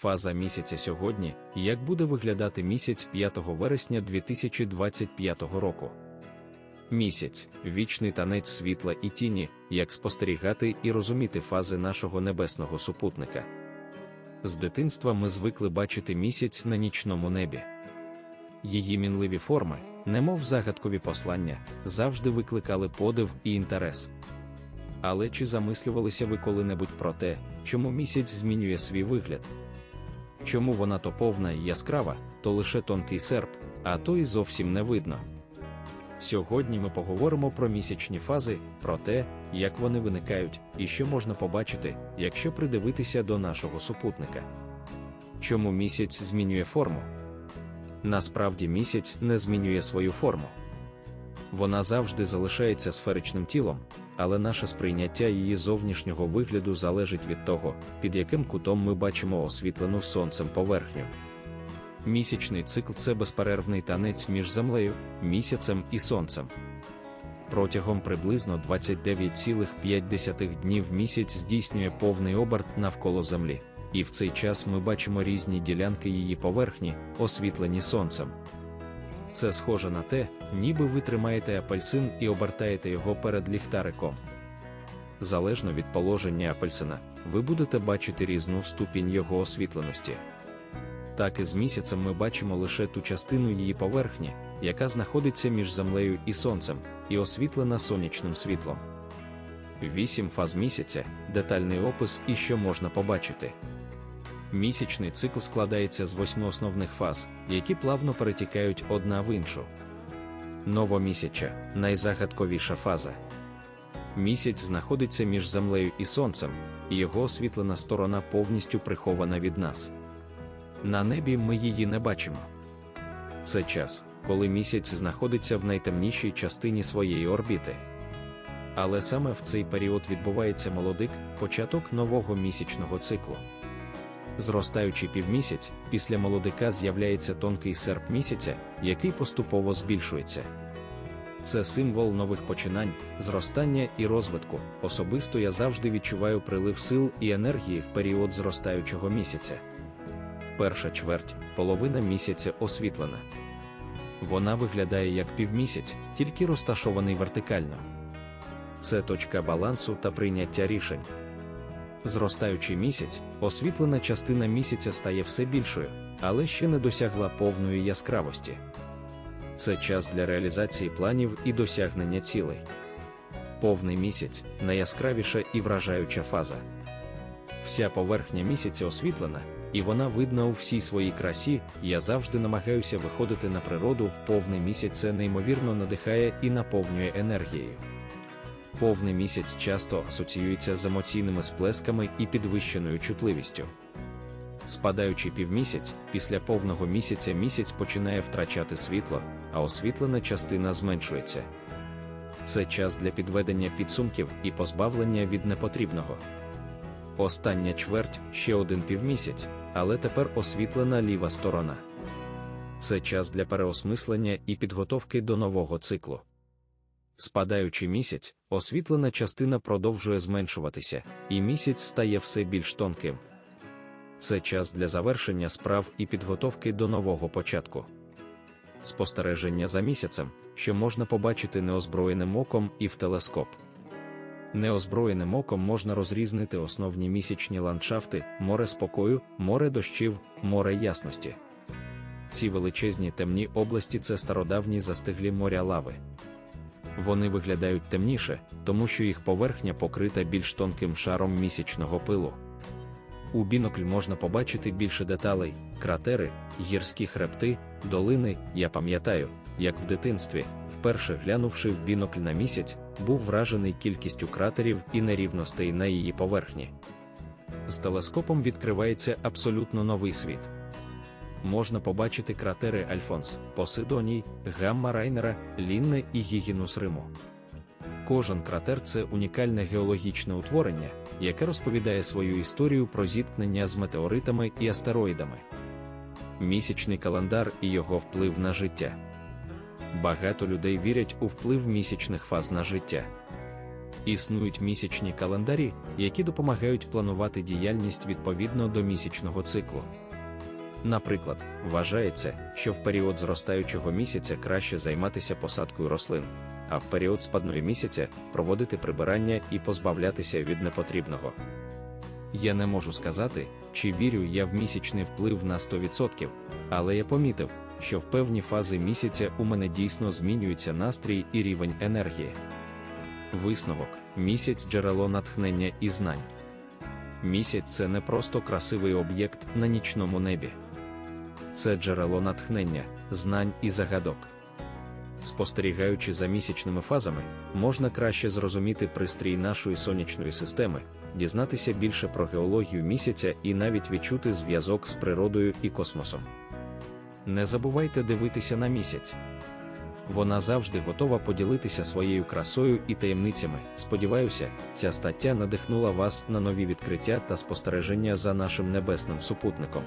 Фаза місяця сьогодні, як буде виглядати місяць 5 вересня 2025 року. Місяць вічний танець світла і тіні, як спостерігати і розуміти фази нашого небесного супутника. З дитинства ми звикли бачити місяць на нічному небі. Її мінливі форми, немов загадкові послання, завжди викликали подив і інтерес. Але чи замислювалися ви коли-небудь про те, чому місяць змінює свій вигляд? Чому вона то повна і яскрава, то лише тонкий серп, а то й зовсім не видно. Сьогодні ми поговоримо про місячні фази, про те, як вони виникають і що можна побачити, якщо придивитися до нашого супутника. Чому місяць змінює форму? Насправді місяць не змінює свою форму. Вона завжди залишається сферичним тілом, але наше сприйняття її зовнішнього вигляду залежить від того, під яким кутом ми бачимо освітлену сонцем поверхню. Місячний цикл це безперервний танець між землею, місяцем і сонцем. Протягом приблизно 29,5 днів місяць здійснює повний оберт навколо Землі, і в цей час ми бачимо різні ділянки її поверхні, освітлені сонцем. Це схоже на те, ніби ви тримаєте апельсин і обертаєте його перед ліхтариком. Залежно від положення апельсина, ви будете бачити різну ступінь його освітленості. Так і з місяцем ми бачимо лише ту частину її поверхні, яка знаходиться між землею і сонцем, і освітлена сонячним світлом. Вісім фаз місяця детальний опис і що можна побачити. Місячний цикл складається з восьми основних фаз, які плавно перетікають одна в іншу. Новомісяча найзагадковіша фаза. Місяць знаходиться між землею і сонцем, і його освітлена сторона повністю прихована від нас. На небі ми її не бачимо. Це час, коли місяць знаходиться в найтемнішій частині своєї орбіти. Але саме в цей період відбувається молодик, початок нового місячного циклу. Зростаючи півмісяць, після молодика з'являється тонкий серп місяця, який поступово збільшується. Це символ нових починань, зростання і розвитку. Особисто я завжди відчуваю прилив сил і енергії в період зростаючого місяця. Перша чверть, половина місяця освітлена. Вона виглядає як півмісяць, тільки розташований вертикально. Це точка балансу та прийняття рішень. Зростаючий місяць, освітлена частина місяця стає все більшою, але ще не досягла повної яскравості. Це час для реалізації планів і досягнення цілей. Повний місяць найяскравіша і вражаюча фаза. Вся поверхня місяця освітлена, і вона видна у всій своїй красі. Я завжди намагаюся виходити на природу в повний місяць. Це неймовірно надихає і наповнює енергією. Повний місяць часто асоціюється з емоційними сплесками і підвищеною чутливістю. Спадаючи півмісяць, після повного місяця місяць починає втрачати світло, а освітлена частина зменшується. Це час для підведення підсумків і позбавлення від непотрібного. Остання чверть ще один півмісяць, але тепер освітлена ліва сторона. Це час для переосмислення і підготовки до нового циклу. Спадаючи місяць, освітлена частина продовжує зменшуватися, і місяць стає все більш тонким. Це час для завершення справ і підготовки до нового початку. Спостереження за місяцем, що можна побачити неозброєним оком і в телескоп. Неозброєним оком можна розрізнити основні місячні ландшафти, море спокою, море дощів, море ясності. Ці величезні темні області це стародавні застиглі моря лави. Вони виглядають темніше, тому що їх поверхня покрита більш тонким шаром місячного пилу. У бінокль можна побачити більше деталей, кратери, гірські хребти, долини. Я пам'ятаю, як в дитинстві, вперше глянувши в бінокль на місяць, був вражений кількістю кратерів і нерівностей на її поверхні. З телескопом відкривається абсолютно новий світ. Можна побачити кратери Альфонс, Посидоній, Гамма Райнера, Лінне і Гігінус Риму. Кожен кратер це унікальне геологічне утворення, яке розповідає свою історію про зіткнення з метеоритами і астероїдами. Місячний календар і його вплив на життя. Багато людей вірять у вплив місячних фаз на життя. Існують місячні календарі, які допомагають планувати діяльність відповідно до місячного циклу. Наприклад, вважається, що в період зростаючого місяця краще займатися посадкою рослин, а в період спадної місяця проводити прибирання і позбавлятися від непотрібного. Я не можу сказати, чи вірю я в місячний вплив на 100%, але я помітив, що в певні фази місяця у мене дійсно змінюється настрій і рівень енергії. Висновок місяць джерело натхнення і знань. Місяць це не просто красивий об'єкт на нічному небі. Це джерело натхнення, знань і загадок. Спостерігаючи за місячними фазами, можна краще зрозуміти пристрій нашої сонячної системи, дізнатися більше про геологію місяця і навіть відчути зв'язок з природою і космосом. Не забувайте дивитися на місяць. Вона завжди готова поділитися своєю красою і таємницями. Сподіваюся, ця стаття надихнула вас на нові відкриття та спостереження за нашим небесним супутником.